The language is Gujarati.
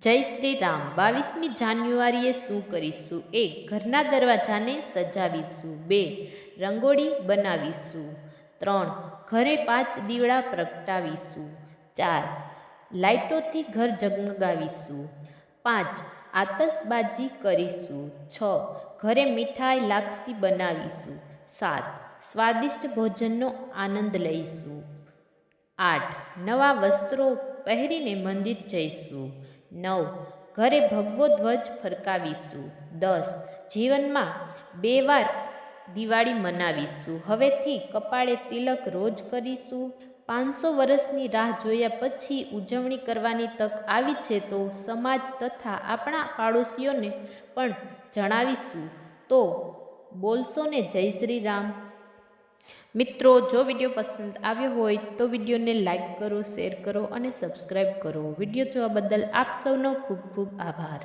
જય શ્રી રામ. બાવીસમી જાન્યુઆરીએ શું કરીશું? એક, ઘરના દરવાજાને સજાવીશું. બે, રંગોળી બનાવીશું. ત્રણ, ઘરે પાંચ દીવડા પ્રગટાવીશું. ચાર, લાઇટોથી ઘર ઝગમગાવીશું. પાંચ, આતશબાજી કરીશું. છ, ઘરે મીઠાઈ લાપસી બનાવીશું. સાત, સ્વાદિષ્ટ ભોજનનો આનંદ લઈશું. આઠ, નવા વસ્ત્રો પહેરીને મંદિર જઈશું. નવ. ઘરે ભગવો ધ્વજ ફરકાવીશું. દસ. જીવનમાં બે વાર દિવાળી મનાવીશું. હવેથી કપાળે તિલક રોજ કરીશું. પાંચસો વર્ષની રાહ જોયા પછી ઉજવણી કરવાની તક આવી છે તો સમાજ તથા આપણા પાડોશીઓને પણ જણાવીશું. તો બોલશો ને જય શ્રી રામ. મિત્રો, જો વીડિયો પસંદ આવ્યો હોય તો વિડીયોને લાઇક કરો, શેર કરો અને સબસ્ક્રાઈબ કરો. વીડિયો જોવા બદલ આપ સૌનો ખૂબ ખૂબ આભાર.